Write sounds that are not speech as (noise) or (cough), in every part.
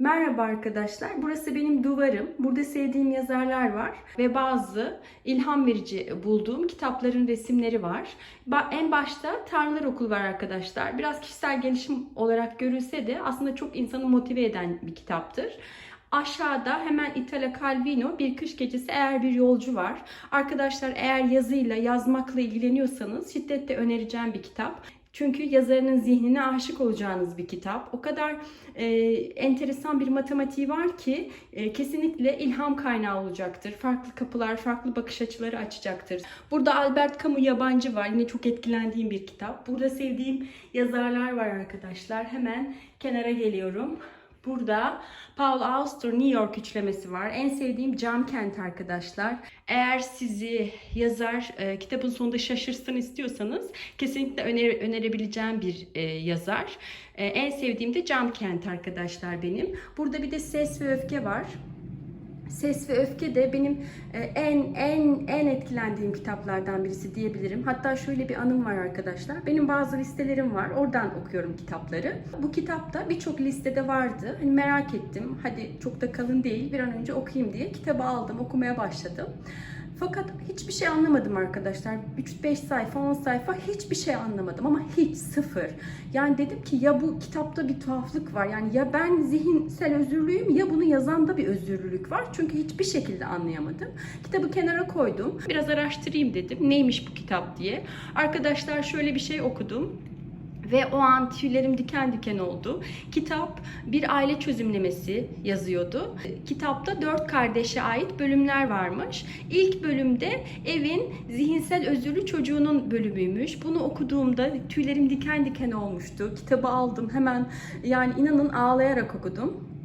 Merhaba arkadaşlar. Burası benim duvarım. Burada sevdiğim yazarlar var ve bazı ilham verici bulduğum kitapların resimleri var. En başta Tanrılar Okulu var arkadaşlar. Biraz kişisel gelişim olarak görülse de aslında çok insanı motive eden bir kitaptır. Aşağıda hemen Italo Calvino Bir Kış Gecesi Eğer Bir Yolcu var. Arkadaşlar eğer yazıyla, yazmakla ilgileniyorsanız şiddetle önereceğim bir kitap. Çünkü yazarının zihnine aşık olacağınız bir kitap. O kadar e, enteresan bir matematiği var ki e, kesinlikle ilham kaynağı olacaktır. Farklı kapılar, farklı bakış açıları açacaktır. Burada Albert Camus yabancı var. Yine çok etkilendiğim bir kitap. Burada sevdiğim yazarlar var arkadaşlar. Hemen kenara geliyorum. Burada Paul Auster New York üçlemesi var. En sevdiğim Cam Kent arkadaşlar. Eğer sizi yazar e, kitabın sonunda şaşırsın istiyorsanız kesinlikle öner- önerebileceğim bir e, yazar. E, en sevdiğim de Cam Kent arkadaşlar benim. Burada bir de Ses ve Öfke var. Ses ve Öfke de benim e, en en en etkilendiğim kitaplardan birisi diyebilirim. Hatta şöyle bir anım var arkadaşlar. Benim bazı listelerim var. Oradan okuyorum kitapları. Bu kitapta birçok listede vardı. Hani merak ettim. Hadi çok da kalın değil. Bir an önce okuyayım diye kitabı aldım, okumaya başladım. Fakat hiçbir şey anlamadım arkadaşlar. 3-5 sayfa, 10 sayfa hiçbir şey anlamadım ama hiç sıfır. Yani dedim ki ya bu kitapta bir tuhaflık var. Yani ya ben zihinsel özürlüyüm ya bunu yazanda bir özürlülük var. Çünkü hiçbir şekilde anlayamadım. Kitabı kenara koydum. Biraz araştırayım dedim. Neymiş bu kitap diye. Arkadaşlar şöyle bir şey okudum. Ve o an tüylerim diken diken oldu. Kitap bir aile çözümlemesi yazıyordu. Kitapta dört kardeşe ait bölümler varmış. İlk bölümde evin zihinsel özürlü çocuğunun bölümüymüş. Bunu okuduğumda tüylerim diken diken olmuştu. Kitabı aldım hemen yani inanın ağlayarak okudum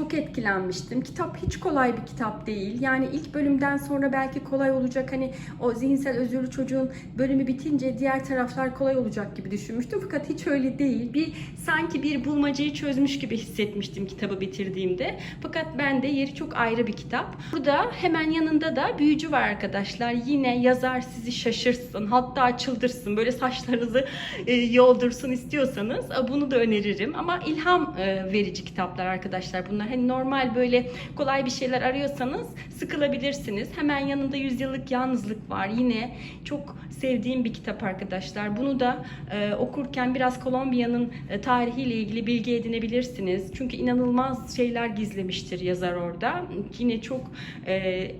çok etkilenmiştim. Kitap hiç kolay bir kitap değil. Yani ilk bölümden sonra belki kolay olacak. Hani o zihinsel özürlü çocuğun bölümü bitince diğer taraflar kolay olacak gibi düşünmüştüm. Fakat hiç öyle değil. Bir sanki bir bulmacayı çözmüş gibi hissetmiştim kitabı bitirdiğimde. Fakat bende yeri çok ayrı bir kitap. Burada hemen yanında da büyücü var arkadaşlar. Yine yazar sizi şaşırsın. Hatta çıldırsın. Böyle saçlarınızı e, yoldursun istiyorsanız e, bunu da öneririm. Ama ilham e, verici kitaplar arkadaşlar bunlar. Hani normal böyle kolay bir şeyler arıyorsanız sıkılabilirsiniz. Hemen yanında Yüzyıllık Yalnızlık var. Yine çok sevdiğim bir kitap arkadaşlar. Bunu da e, okurken biraz Kolombiya'nın e, tarihiyle ilgili bilgi edinebilirsiniz. Çünkü inanılmaz şeyler gizlemiştir yazar orada. Yine çok e,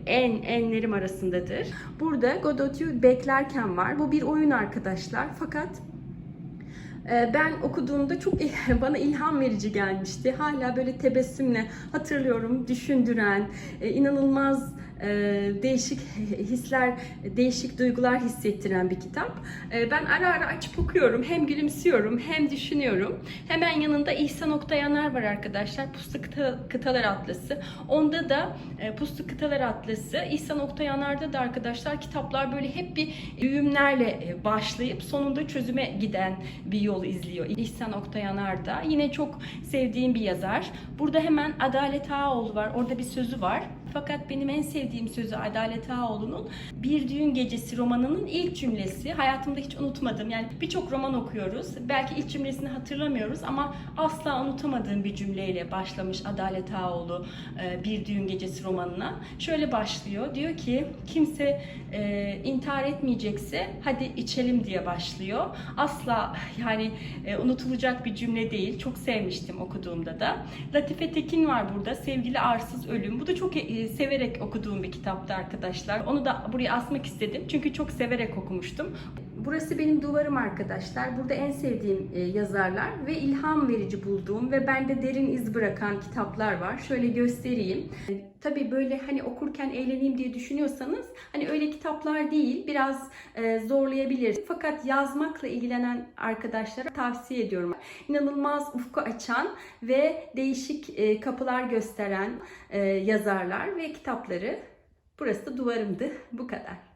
en enlerim arasındadır. Burada Godot'u beklerken var. Bu bir oyun arkadaşlar. Fakat ben okuduğumda çok (laughs) bana ilham verici gelmişti. Hala böyle tebessümle hatırlıyorum, düşündüren, e, inanılmaz değişik hisler, değişik duygular hissettiren bir kitap. E, Ben ara ara açıp okuyorum. Hem gülümsüyorum hem düşünüyorum. Hemen yanında İhsan Oktayanar var arkadaşlar. Puslu Kıta- Kıtalar Atlası. Onda da e, Puslu Kıtalar Atlası. İhsan Oktayanar'da da arkadaşlar kitaplar böyle hep bir düğümlerle e, başlayıp sonunda çözüme giden bir yol izliyor. İhsan Oktayanar da. Yine çok sevdiğim bir yazar. Burada hemen Adalet Ağaoğlu var. Orada bir sözü var. Fakat benim en sevdiğim sözü Adalet Ağaoğlu'nun Bir Düğün Gecesi romanının ilk cümlesi. Hayatımda hiç unutmadım. Yani birçok roman okuyoruz. Belki ilk cümlesini hatırlamıyoruz ama asla unutamadığım bir cümleyle başlamış Adalet Ağaoğlu e, Bir Düğün Gecesi romanına. Şöyle başlıyor. Diyor ki kimse e, intihar etmeyecekse hadi içelim diye başlıyor. Asla yani e, unutulacak bir cümle değil. Çok sevmiştim okuduğumda da. Latife Tekin var burada. Sevgili Arsız Ölüm. Bu da çok e, severek okuduğum bir kitaptı arkadaşlar. Onu da buraya asmak istedim. Çünkü çok severek okumuştum. Burası benim duvarım arkadaşlar. Burada en sevdiğim e, yazarlar ve ilham verici bulduğum ve bende derin iz bırakan kitaplar var. Şöyle göstereyim. E, Tabii böyle hani okurken eğleneyim diye düşünüyorsanız hani öyle kitaplar değil. Biraz e, zorlayabilir. Fakat yazmakla ilgilenen arkadaşlara tavsiye ediyorum. İnanılmaz ufku açan ve değişik kapılar gösteren yazarlar ve kitapları. Burası da duvarımdı. Bu kadar.